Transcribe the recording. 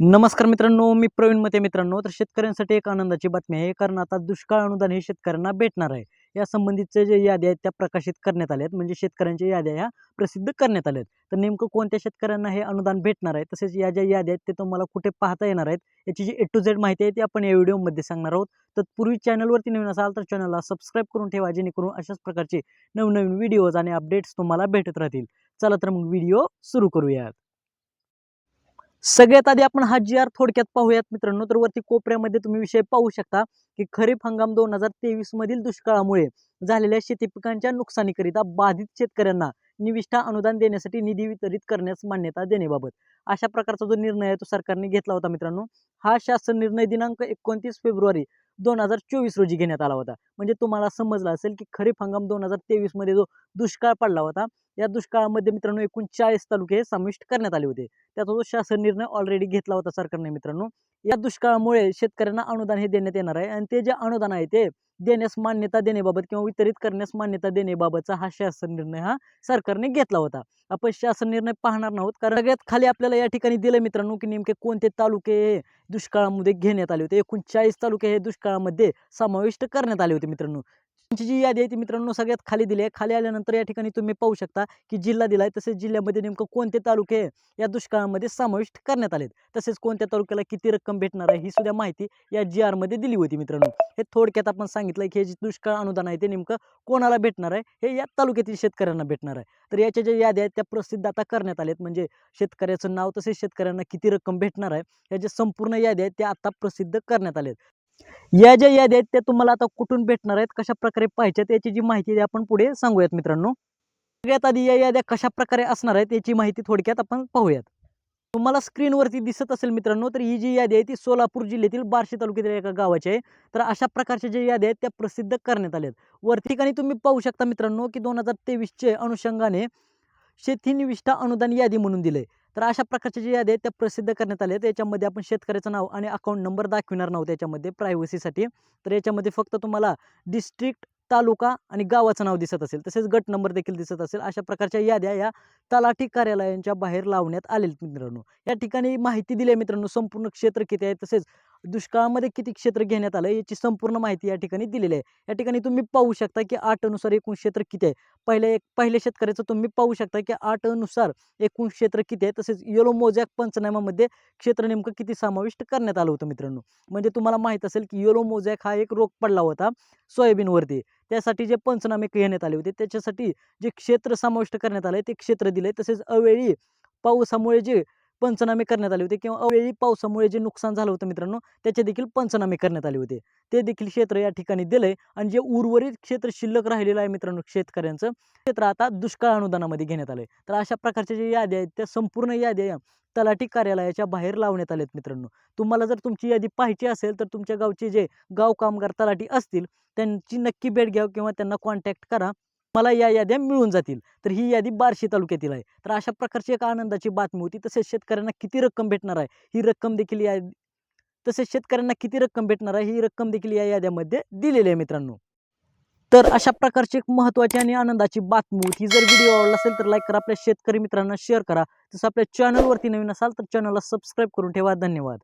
नमस्कार मित्रांनो मी प्रवीण मते मित्रांनो. तर शेतकऱ्यांसाठी एक आनंदाची बातमी आहे कारण आता दुष्काळ अनुदान हे शेतकऱ्यांना भेटणार आहे. या संबंधीचे जे याद्या आहेत त्या प्रकाशित करण्यात आल्या आहेत. म्हणजे शेतकऱ्यांच्या याद्या ह्या प्रसिद्ध करण्यात आल्या आहेत. तर नेमकं कोणत्या शेतकऱ्यांना हे अनुदान भेटणार आहे? तसेच या ज्या याद्या आहेत ते तुम्हाला कुठे पाहता येणार आहेत? याची जी ए टू झेड माहिती आहे ती आपण या व्हिडिओमध्ये सांगणार आहोत. तत्पूर्वी चॅनलवरती नवीन असाल तर चॅनलला सबस्क्राईब करून ठेवा जेणेकरून अशाच प्रकारचे नवनवीन व्हिडिओज आणि अपडेट्स तुम्हाला भेटत राहतील. चला तर मग व्हिडिओ सुरू करूयात. सगळ्यात आधी आपण हा जी आर थोडक्यात पाहूयात मित्रांनो. तर वरती कोपऱ्यामध्ये तुम्ही विषय पाहू शकता की खरीप हंगाम दोन हजार तेवीस मधील दुष्काळामुळे झालेल्या शेती पिकांच्या नुकसानीकरिता बाधित शेतकऱ्यांना निविष्ठा अनुदान देण्यासाठी निधी वितरित करण्यास मान्यता देण्याबाबत. अशा प्रकारचा जो निर्णय आहे तो सरकारने घेतला होता मित्रांनो. हा शासन निर्णय दिनांक एकोणतीस फेब्रुवारी दोन हजार चोवीस रोजी घेण्यात आला होता. म्हणजे तुम्हाला समजलं असेल की खरीप हंगाम दोन हजार तेवीसमध्ये जो दुष्काळ पडला होता या दुष्काळामध्ये मित्रांनो एकूण चाळीस तालुके समाविष्ट करण्यात आले होते. त्याचा जो शासन निर्णय ऑलरेडी घेतला होता सरकारने मित्रांनो. या दुष्काळामुळे शेतकऱ्यांना अनुदान हे देण्यात येणार आहे. आणि ते जे अनुदान आहे ते देण्यास मान्यता देण्याबाबत किंवा वितरित करण्यास मान्यता देण्याबाबतचा हा शासन निर्णय हा सरकारने घेतला होता. आपण शासन निर्णय पाहणार नाहोत. कारण सगळ्यात खाली आपल्याला या ठिकाणी दिलं मित्रांनो की नेमके कोणते तालुके हे दुष्काळामध्ये घेण्यात आले होते. एकूण चाळीस तालुके हे दुष्काळामध्ये समाविष्ट करण्यात आले होते मित्रांनो. त्यांची जी यादी आहे ती मित्रांनो सगळ्यात खाली दिली आहे. खाली आल्यानंतर या ठिकाणी तुम्ही पाहू शकता की जिल्हा दिला आहे तसेच जिल्ह्यामध्ये नेमकं कोणते तालुके या दुष्काळामध्ये समाविष्ट करण्यात आलेत. तसेच कोणत्या तालुक्याला किती रक्कम भेटणार आहे ही सुद्धा माहिती या जी आरमध्ये दिली होती मित्रांनो. हे थोडक्यात आपण सांगितलं की हे जे दुष्काळ अनुदान आहे ते नेमकं कोणाला भेटणार आहे हे या तालुक्यातील शेतकऱ्यांना भेटणार आहे. तर याच्या ज्या याद्या आहेत त्या प्रसिद्ध आता करण्यात आल्यात म्हणजे शेतकऱ्याचं नाव तसेच शेतकऱ्यांना किती रक्कम भेटणार आहे या ज्या संपूर्ण याद्या आहेत त्या आता प्रसिद्ध करण्यात आल्यात या ज्या याद्या आहेत त्या तुम्हाला आता कुठून भेटणार आहेत कशा प्रकारे पाहिजेत याची जी माहिती आपण पुढे सांगूयात मित्रांनो. सगळ्यात आधी या याद्या कशा प्रकारे असणार आहेत याची माहिती थोडक्यात आपण पाहूयात. तुम्हाला स्क्रीनवरती दिसत असेल मित्रांनो तर ही जी यादी आहे ती सोलापूर जिल्ह्यातील बार्शी तालुक्यातील एका गावाची आहे. तर अशा प्रकारच्या ज्या याद्या आहेत त्या प्रसिद्ध करण्यात आल्या आहेत. वरती ठिकाणी तुम्ही पाहू शकता मित्रांनो की दोन हजार तेवीसच्या अनुषंगाने शेती निविष्ठा अनुदान यादी म्हणून दिले तर अशा प्रकारच्या ज्या याद्या आहेत त्या प्रसिद्ध करण्यात आल्या आहेत. याच्यामध्ये आपण शेतकऱ्याचं नाव आणि अकाउंट नंबर दाखविणार नाव त्याच्यामध्ये प्रायव्हसीसाठी तर याच्यामध्ये फक्त तुम्हाला डिस्ट्रिक्ट तालुका आणि गावाचं नाव दिसत असेल तसेच गट नंबर देखील दिसत असेल अशा प्रकारच्या याद्या या तलाठी कार्यालयांच्या बाहेर लावण्यात आलेत मित्रांनो. या ठिकाणी माहिती दिली आहे मित्रांनो संपूर्ण क्षेत्र किती आहे तसेच दुष्काळामध्ये किती क्षेत्र घेण्यात आलं याची संपूर्ण माहिती या ठिकाणी दिलेली आहे. या ठिकाणी तुम्ही पाहू शकता की आठ अनुसार एकूण क्षेत्र किती आहे. पहिल्या एक पहिल्या शेतकऱ्याचं तुम्ही पाहू शकता की आठ अनुसार एकूण क्षेत्र किती आहे तसेच येलो मोजॅक पंचनाम्यामध्ये क्षेत्र नेमकं किती समाविष्ट करण्यात आलं होतं मित्रांनो. म्हणजे तुम्हाला माहीत असेल की येलो मोजॅक हा एक रोग पडला होता. सोयाबीनवरती. त्यासाठी जे पंचनामे घेण्यात आले होते त्याच्यासाठी जे क्षेत्र समाविष्ट करण्यात आले ते क्षेत्र दिले तसेच अवेळी पावसामुळे जे पंचनामे करण्यात आले होते किंवा अवेळी पावसामुळे जे नुकसान झालं होतं मित्रांनो त्याचे देखील पंचनामे करण्यात आले होते. ते देखील क्षेत्र या ठिकाणी दिलंय आणि जे उर्वरित क्षेत्र शिल्लक राहिलेलं आहे मित्रांनो शेतकऱ्यांचं क्षेत्र आता दुष्काळ अनुदानामध्ये घेण्यात आलंय. तर अशा प्रकारच्या ज्या याद्या आहेत त्या संपूर्ण याद्या तलाठी कार्यालयाच्या बाहेर लावण्यात आलेत मित्रांनो. तुम्हाला जर तुमची यादी पाहायची असेल तर तुमच्या गावचे जे गाव कामगार तलाठी असतील त्यांची नक्की भेट घ्या किंवा त्यांना कॉन्टॅक्ट करा. मला या याद्या मिळून जातील. तर ही यादी बार्शी तालुक्यातील आहे. तर अशा प्रकारची एक आनंदाची बातमी होती. तसेच शेतकऱ्यांना किती रक्कम भेटणार आहे? ही रक्कम देखील या तसेच शेतकऱ्यांना किती रक्कम भेटणार आहे? ही रक्कम देखील या याद्यामध्ये दिलेली आहे मित्रांनो. तर अशा प्रकारची एक महत्त्वाची आणि आनंदाची बातमी होती. जर व्हिडिओ आवडला असेल तर लाईक करा. आपल्या शेतकरी मित्रांना शेअर करा. तसं आपल्या चॅनलवरती नवीन असाल तर चॅनलला सबस्क्राईब करून ठेवा. धन्यवाद.